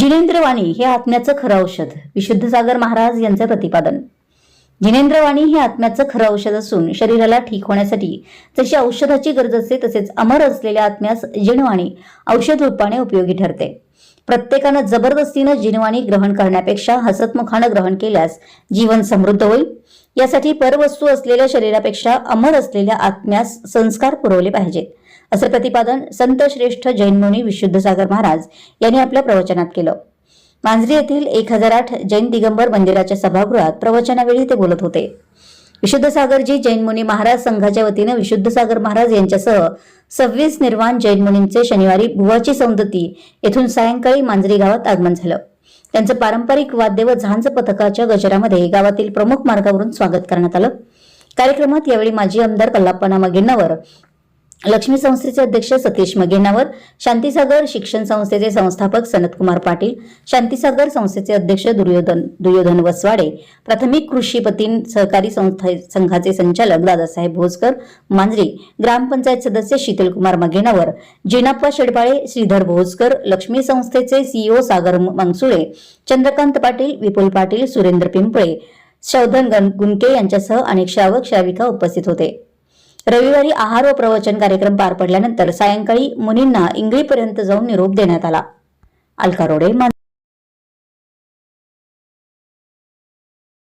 जिनेंद्रवाणी हे आत्म्याचं खरं औषध विशुद्ध सागर महाराज यांचं प्रतिपादन. जिनेंद्रवाणी हे आत्म्याचं खरं औषध असून शरीराला ठीक होण्यासाठी जशी औषधाची गरज असते तसेच अमर असलेल्या आत्म्यास जिनवाणी औषध रूपाने उपयोगी ठरते. प्रत्येकानं जबरदस्तीनं जिनवाणी ग्रहण करण्यापेक्षा हसतमुखानं ग्रहण केल्यास जीवन समृद्ध होईल. यासाठी परवस्तू असलेल्या शरीरापेक्षा अमर असलेल्या आत्म्यास संस्कार पुरवले पाहिजेत. असे प्रतिपादन संत श्रेष्ठ जैनमुनी विशुद्ध सागर महाराज यांनी आपल्या प्रवचनात केलं. मांजरी येथील एक हजार आठ जैन दिगंबर मंदिराच्या सभागृहात प्रवचनावेळी ते बोलत होते. विशुद्ध सागरजी जैन महाराज संघाच्या वतीनं विशुद्ध सागर महाराज यांच्यासह सव्वीस निर्वाण जैनमुनींचे शनिवारी भुवाची सौंदती येथून सायंकाळी मांजरी गावात आगमन झालं. त्यांचं पारंपरिक वाद्य व झांज पथकाच्या गजरामध्ये गावातील प्रमुख मार्गावरून स्वागत करण्यात आलं. कार्यक्रमात यावेळी माजी आमदार कल्लाप्पा नामा मगेंनावर लक्ष्मी संस्थेचे अध्यक्ष सतीश मगेनावर शांतीसागर शिक्षण संस्थेचे संस्थापक सनतकुमार पाटील शांतीसागर संस्थेचे अध्यक्ष दुर्योधन दुर्योधन वसवाडे प्राथमिक कृषीपतीन सहकारी संस्था संघाचे संचालक दादासाहेब भोजकर मांजरी ग्रामपंचायत सदस्य शीतलकुमार मगेनावर जिनाप्पा शेडपाळे श्रीधर भोजकर लक्ष्मी संस्थेचे सीईओ सागर मंगसुळे चंद्रकांत पाटील विपुल पाटील सुरेंद्र पिंपळे शौधन गण- गुंके यांच्यासह अनेक श्रावक श्राविका उपस्थित होते. रविवारी आहार व प्रवचन कार्यक्रम पार पडल्यानंतर सायंकाळी मुनींना इंगळीपर्यंत जाऊन निरोप देण्यात आला. अलका रोडे